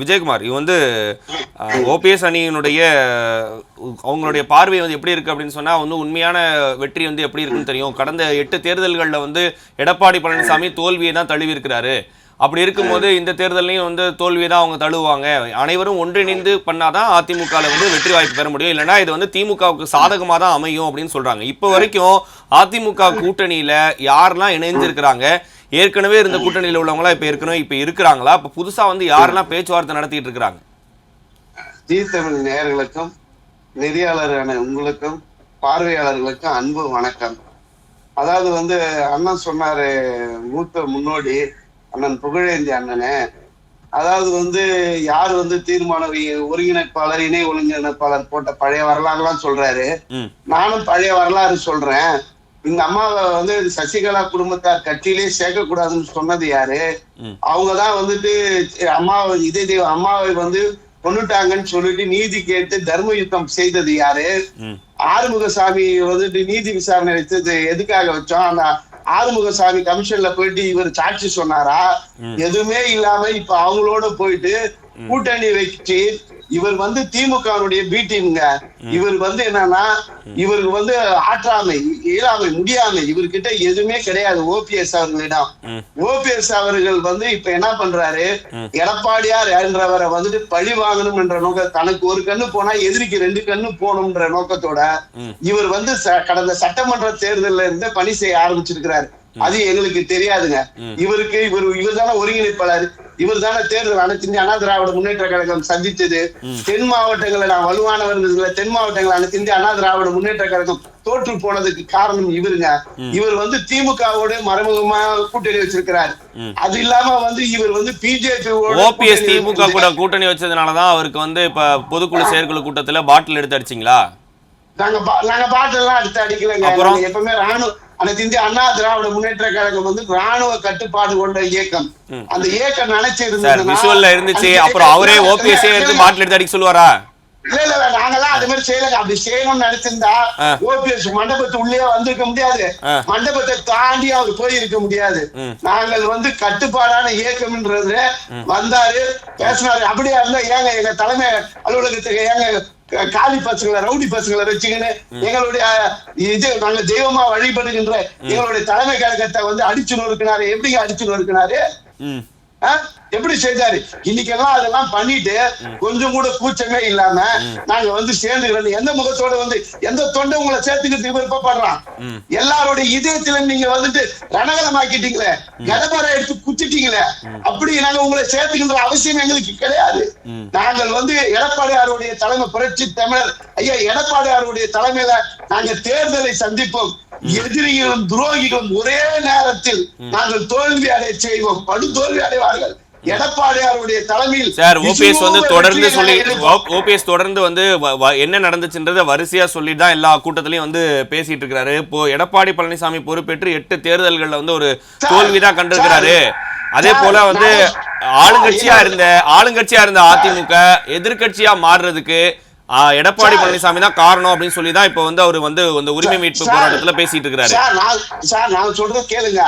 விஜயகுமார் இது வந்து ஓபிஎஸ் அணியினுடைய அவங்களுடைய பார்வை வந்து எப்படி இருக்கு அப்படின்னு சொன்னா வந்து உண்மையான வெற்றி வந்து எப்படி இருக்குன்னு தெரியும். கடந்த எட்டு தேர்தல்களில் வந்து எடப்பாடி பழனிசாமி தோல்வியை தான் தழுவிருக்கிறாரு அப்படி இருக்கும்போது இந்த தேர்தலையும் வந்து தோல்வியை தான் அவங்க தழுவுவாங்க. அனைவரும் ஒன்றிணைந்து பண்ணாதான் அதிமுகவில் வந்து வெற்றி வாய்ப்பு பெற முடியும். இல்லைன்னா இது வந்து திமுகவுக்கு சாதகமாக தான் அமையும் அப்படின்னு சொல்றாங்க. இப்போ வரைக்கும் அதிமுக கூட்டணியில் யாரெல்லாம் இணைஞ்சிருக்கிறாங்க ஏற்கனவே இருந்த கூட்டணியில் உள்ளவங்களா இப்ப ஏற்கனவே இப்ப இருக்கிறாங்களா? இப்ப புதுசா வந்து யாரெல்லாம் பேச்சுவார்த்தை நடத்திட்டு இருக்கிறாங்க ஜி தமிழ் நேயர்களுக்கும் நெறியாளரான உங்களுக்கும் பார்வையாளர்களுக்கும் அன்பு வணக்கம். அதாவது வந்து அண்ணன் சொன்னாரு மூத்த முன்னோடி அண்ணன் புகழேந்தி அண்ணனே. அதாவது வந்து யார் வந்து தீர்மான ஒருங்கி- ஒருங்கிணைப்பாளர் இணை ஒருங்கிணைப்பாளர் போட்ட பழைய வரலாறுலாம் சொல்றாரு. நானும் பழைய வரலாறு சொல்றேன். இந்த அம்மாவை வந்து சசிகலா குடும்பத்தார் கட்சியிலே சேர்க்க கூடாதுன்னு சொன்னது யாரு. அவங்கதான் வந்துட்டு அம்மாவை இதே அம்மாவை வந்து கொன்னுட்டாங்கன்னு சொல்லிட்டு நீதி கேட்டு தர்ம யுத்தம் செய்தது யாரு? ஆறுமுகசாமி வந்துட்டு நீதி விசாரணை வச்சது எதுக்காக வச்சோம்? அந்த ஆறுமுகசாமி கமிஷன்ல போயிட்டு இவர் சாட்சி சொன்னாரா? எதுவுமே இல்லாம இப்ப அவங்களோட போயிட்டு கூட்டணி வச்சு இவர் வந்து திமுகவுடைய பி டீம்ங்க இவர் வந்து என்னன்னா இவருக்கு வந்து ஆற்றாமை இயலாமை முடியாமை இவர்கிட்ட எதுவுமே கிடையாது. ஓபிஎஸ் அவர்களிடம். ஓபிஎஸ் அவர்கள் வந்து இப்ப என்ன பண்றாரு? எடப்பாடியார் என்றவரை வந்துட்டு பழி வாங்கணும் என்ற நோக்க தனக்கு ஒரு கண்ணு போனா எதிரிக்கு ரெண்டு கண்ணு போகணும்ன்ற நோக்கத்தோட. இவர் வந்து கடந்த சட்டமன்ற தேர்தல்ல இருந்து பணி செய்ய ஆரம்பிச்சிருக்கிறாரு. அது எங்களுக்கு தெரியாதுங்க. இவருக்கு இவர் இவர் தானே ஒருங்கிணைப்பாளர். இவர் தானே தேர்தல் அனைத்து அண்ணா திராவிட முன்னேற்ற கழகம் சந்தித்தது. தென் மாவட்டங்களை நான் வலுவானவர்கள் தென் மாவட்டங்கள் அனைத்து அண்ணா திராவிட முன்னேற்ற கழகம் தோற்று போனதுக்கு காரணம் இவருங்க. இவர் வந்து திமுகவோட மறைமுகமா கூட்டணி வச்சிருக்கிறார். அது இல்லாம வந்து இவர் வந்து பிஜேபி ஓபிஎஸ் திமுக கூட கூட்டணி வச்சதுனாலதான் அவருக்கு வந்து இப்ப பொதுக்குழு செயற்குழு கூட்டத்துல பாட்டில் எடுத்து அடிச்சிங்களா? நாங்க நாங்க பாட்டெல்லாம் அடுத்து அடிக்கலைங்க. அப்புறம்? நாங்க எப்பவுமே ராணுவ அனைத்து இந்திய அண்ணா திராவிட முன்னேற்ற கழகம் வந்து ராணுவ கட்டுப்பாடு கொண்ட இயக்கம். அந்த இயக்கம் நினைச்சு சார் இருந்ததுன்னா, விஷுவல்ல இருந்துச்சு. அப்புறம் அவரே ஓபிஎஸ் இல்ல, பாட்டில் எடுத்து அடிக்க சொல்லுவாரா? இல்ல இல்ல நாங்கெல்லாம் அது மாதிரி செய்யலங்க அப்படி செய்யணும்னு நினைச்சிருந்தா. ஓபிஎஸ் மண்டபத்து உள்ளே வந்திருக்க முடியாது. மண்டபத்தை தாண்டி அவர் போயிருக்க முடியாது. நாங்கள் வந்து கட்டுப்பாடான இயக்கம்ன்றது வந்தாரு பேசினாரு. அப்படியா இருந்தா ஏங்க எங்க தலைமை அலுவலகத்துக்கு ஏங்க காலி பசங்களை ரவுடி பசங்களை வச்சுக்கின்னு எங்களுடைய இது நாங்க தெய்வமா வழிபடுகின்ற எங்களுடைய தலைமை கழகத்தை வந்து அடிச்சு நொறுக்கினாரு. எப்படிங்க அடிச்சு நொறுக்கினாரு? எப்படி செஞ்சாரு இன்னைக்கெல்லாம் அதெல்லாம் பண்ணிட்டு கொஞ்சம் கூட கூச்சமே இல்லாம நாங்க வந்து சேர்ந்துக்கிறோம். எந்த முகத்தோட வந்து எந்த தொண்டை உங்களை சேர்த்துக்கிறதுக்கு விருப்பப்படுறான் எல்லாருடைய இதயத்துல நீங்க வந்துட்டு ரணகலமாக்கிட்டீங்களே கடப்பாரை எடுத்து குத்திட்டீங்களே அப்படி நாங்க உங்களை சேர்த்துக்கின்ற அவசியம் எங்களுக்கு கிடையாது. நாங்கள் வந்து எடப்பாடியாருடைய தலைமை புரட்சி தமிழர். ஐயா எடப்பாடியாருடைய தலைமையில நாங்க தேர்தலை சந்திப்போம். எதிரிகளும் துரோகிகளும் ஒரே நேரத்தில் நாங்கள் தோல்வி அடைய செய்வோம். படு தோல்வி அடைவார்கள். எடப்பாடியாருடைய தலைமையில் சார் ஓபிஎஸ் வந்து தொடர்ந்து சொல்லி. ஓபிஎஸ் தொடர்ந்து வந்து என்ன நடந்துச்சுன்றத வரிசையா சொல்லி தான் எல்லா கூட்டத்திலையும் வந்து பேசிட்டு இருக்காரு இப்போ எடப்பாடி பழனிசாமி பொறுப்பேற்று எட்டு தேர்தல்கள்ல வந்து ஒரு சார், தோல்வி தான் கண்டிருக்கிறாரு அதே போல வந்து ஆளுங்கட்சியா இருந்த ஆளுங்கட்சியா இருந்த அதிமுக எதிர்க்கட்சியா மாறுறதுக்கு எடப்பாடி. பழனிசாமி தான் காரணம் அப்படின்னு சொல்லி தான் இப்போ வந்து அவர் வந்து இந்த உரிமை மீட்பு போராட்டத்துல பேசிட்டு இருக்கிறாரு சார் நான் சொல்றது கேளுங்க.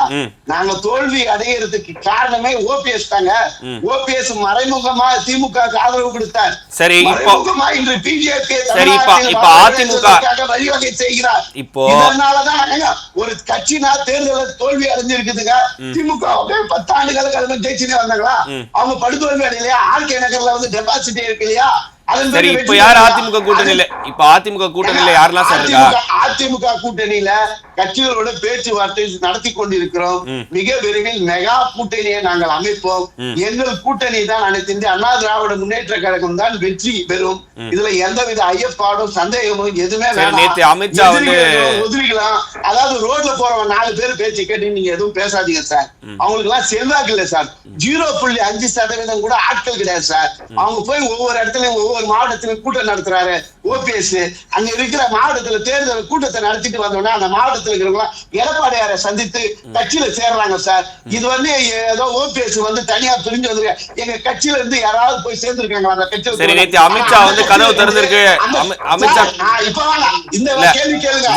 நாங்க தோல்வி அடைகிறதுக்கு காரணமே ஓபிஎஸ் தாங்க. ஓபிஎஸ் மறைமுகமா திமுக ஆதரவு கொடுத்தார். சரி, இப்போ- இன்று பிஜேபி சரி, இப்ப- இப்ப அதிமுக வழிவகை செய்கிறார். இப்போ- இதனாலதான் ஒரு கட்சினா தேர்தல தோல்வி அடைஞ்சிருக்குதுங்க. திமுக பத்தாண்டுகளுக்கு அது மாதிரி ஜெயிச்சுனே வந்தாங்களா? அவங்க படுதோல்வி அடையலையா? ஆர்கே நகர்ல வந்து டெபாசிட் இருக்கு இல்லையா? சரி இப்போ யார். அதிமுக கூட்டணியில? இப்போ அதிமுக கூட்டணியில யாரெல்லாம் சார் இருக்கா? அதிமுக கூட்டணியில கட்சிகளோட பேச்சுவார்த்தை நடத்தி கொண்டிருக்கிறோம். மிக விரைவில் மெகா கூட்டணியை நாங்கள் அமைப்போம். எங்கள் கூட்டணி தான் அனைத்து இந்திய அண்ணா திராவிட முன்னேற்ற கழகம் தான் வெற்றி பெறும். இதுல எந்தவித ஐயப்பாடும் சந்தேகமும் எதுவுமே. நேத்து அமித்ஷா வந்து- எதிரிகள் ஒதுரிக்கலாம் அதாவது ரோட்ல போறவங்க நாலு பேர் பேச்சு கேட்டு நீங்க எதுவும் பேசாதீங்க சார். அவங்களுக்கு எல்லாம் செல்வாக்கு இல்ல சார். ஜீரோ புள்ளி அஞ்சு சதவீதம் கூட ஆட்கள் கிடையாது சார். அவங்க போய் ஒவ்வொரு இடத்துலயும் ஒவ்வொரு ஒவ்வொரு மாவட்டத்திலும் கூட்டம் நடத்துறாரு ஓபிஎஸ் அங்க இருக்கிற மாவட்டத்துல தேர்தல் கூட்டத்தை நடத்திட்டு வந்தோம்னா அந்த மாவட்டத்துல இருக்கிறவங்க எடப்பாடியாரை சந்தித்து கட்சியில சேர்றாங்க சார். இது வந்து ஏதோ ஓபிஎஸ் வந்து தனியா பிரிஞ்சு வந்து எங்க கட்சியில இருந்து யாராவது போய் சேர்ந்திருக்காங்க அந்த கட்சியில சரி, நேத்து அமித்ஷா வந்து கதவு திறந்திருக்கு. அமி- அமித்ஷா- இப்ப இந்த கேள்வி கேளுங்க.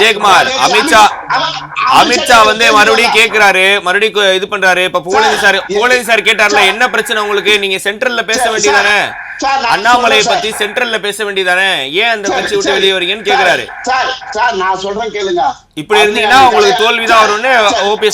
நேத்து அமித்ஷா அமி- அமித்ஷா வந்து மறுபடியும் கேக்குறாரு. மறுபடியும் இது பண்றாரு. இப்ப புகழேந்தி சார் புகழேந்தி சார் கேட்டார்ல என்ன பிரச்சனை உங்களுக்கு? நீங்க சென்ட்ரல்ல பேச வேண்டியதானே? அண்ணாமலையை பத்தி சென்ட்ரல்ல பேச வேண்டியதானே? ஏன் அந்த கட்சி விட்டு வெளியே வரீங்கன்னு கேக்குறாரு. சார் சார் நான் சொல்றேன் கேளுங்க. இப்படி இருந்தீங்கன்னா உங்களுக்கு தோல்விதான் வரும்னு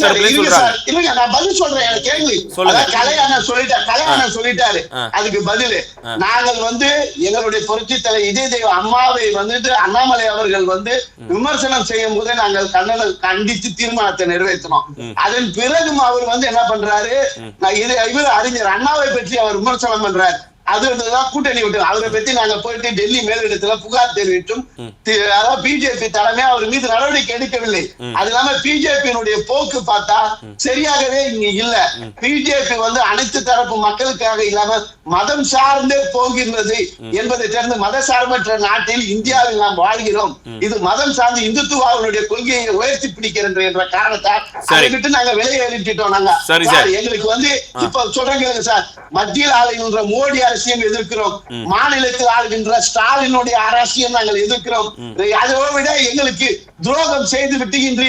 சொல்றாங்க. சார், இல்லைங்க நான் பதில் சொல்றேன் எனக்கு கேள்வி சொல்லுங்க. அதான் கலையாணன் சொல்லிட்டாரு கலையாணன் சொல்லிட்டாரு. அதுக்கு பதில் நாங்கள் வந்து எங்களுடைய புரட்சி தலை இதய தெய்வ அம்மாவை வந்துட்டு அண்ணாமலை அவர்கள் வந்து விமர்சனம் செய்யும் போதே நாங்கள் கண்டன கண்டித்து தீர்மானத்தை நிறைவேற்றினோம். அதன் பிறகும் அவர் வந்து என்ன பண்றாரு நான் இது இவர் அறிஞர் அண்ணாவை பற்றி அவர் விமர்சனம் பண்றாரு. அது தான் கூட்டணி விட்டு. அவரை பத்தி நாங்க போயிட்டு டெல்லி மேலிடத்துல புகார் தெரிவித்தும். அதாவது பிஜேபி தலைமை அவர் மீது நடவடிக்கை எடுக்கவில்லை. அது இல்லாம பிஜேபியினுடைய போக்கு பார்த்தா சரியாகவே இங்க இல்ல. பிஜேபி வந்து அனைத்து தரப்பு மக்களுக்காக இல்லாம மதம் சார்ந்தே போகின்றது என்பதை தெரிந்து மத சார்பற்ற நாட்டில் இந்தியாவில் நாம் வாழ்கிறோம். இது மதம் சார்ந்து இந்துத்துவாவினுடைய கொள்கையை உயர்த்தி பிடிக்கிறது என்ற காரணத்தால் சரி. அதை விட்டு நாங்க வெளியேறிட்டோம் நாங்க. எங்களுக்கு வந்து இப்ப சொல்றேன் சார். மத்தியில் ஆளுகின்ற மோடி அரசியம் எதிர்க்கிறோம். மாநிலத்தில் ஆளுகின்ற ஸ்டாலினுடைய அரசியம் நாங்கள் எதிர்க்கிறோம். அதை விட எங்களுக்கு துரோகம் செய்து விட்டு இன்று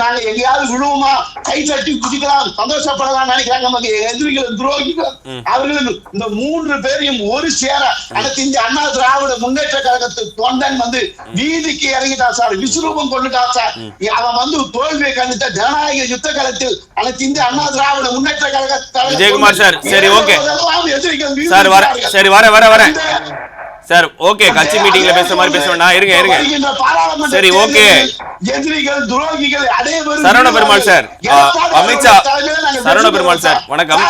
நாங்க எங்கேயாவது விழுவோமா? கை தட்டி குதிக்கலாம். சந்தோஷப்படலாம் நினைக்கிறாங்க. நமக்கு எதிரிகள் துரோகிகள். அவர்கள் இந்த மூன்று பேரையும் ஒரு சேர அனைத்து இந்திய அண்ணா திராவிட முன்னேற்ற கழகத்து தொண்டன் வந்து வீதிக்கு இறங்கிட்டான் சார். விஸ்வரூபம் கொண்டுட்டான் சார். அவன் வந்து தோல்வியை கண்டித்த ஜனநாயக யுத்த காலத்தில் அனைத்து இந்திய அண்ணா திராவிட முன்னேற்ற கழக விஜயகுமார் சார், சரி, ஓகே. எதிரிகள் வர. சரி வர வர வர. இந்த- சார் ஓகே கட்சி மீட்டிங்ல பேசுற மாதிரி பேச வேண்டாம் இருங்க இருங்க. சரி, okay. Saravana Perumal sir, Amit Shah, Saravana Perumal sir, வணக்கம்.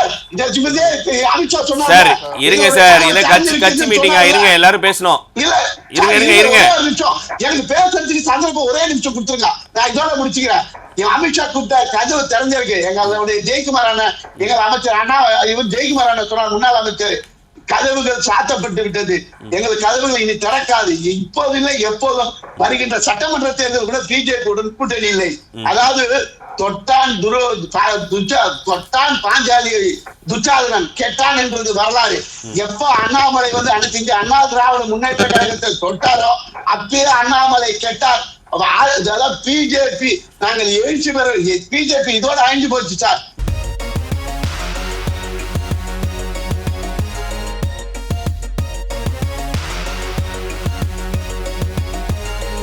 சார், இருங்க சார். இது கட்சி கட்சி மீட்டிங்கா. இருங்க எல்லாரும் பேசணும். இருங்க, இருங்க, இருங்க. எனக்கு பேசுறதுக்கு சந்தர்ப்பம் ஒரே நிமிஷம் கொடுத்துருங்க. நான் இதோட முடிச்சுக்கிறேன். அமித்ஷா கூப்பிட்ட கதவு திறந்திருக்கு. எங்களுடைய ஜெயக்குமார் அண்ணன் எங்கள் அமைச்சர் அண்ணா இவர் ஜெயக்குமார் அண்ணன் சொன்னார் முன்னாள் அமைச்சர். கதவுகள் சாத்தப்பட்டு விட்டது எங்கள் கதவுகள் இனி திறக்காது. இப்போது இல்லை எப்போதும் வருகின்ற சட்டமன்ற தேர்தல் கூட பிஜேபி உடன் கூட்டணி இல்லை. அதாவது தொட்டான் துரு தொட்டான் பாஞ்சாலி துச்சாதனன் கெட்டான் என்பது வரலாறு. எப்போ அண்ணாமலை வந்து இந்திய அண்ணா திராவிட முன்னேற்ற கழகத்தை தொட்டாரோ அப்பயே அண்ணாமலை கெட்டார். பிஜேபி நாங்கள் எழுச்சி பெற பிஜேபி இதோட அழிஞ்சு போச்சு சார்.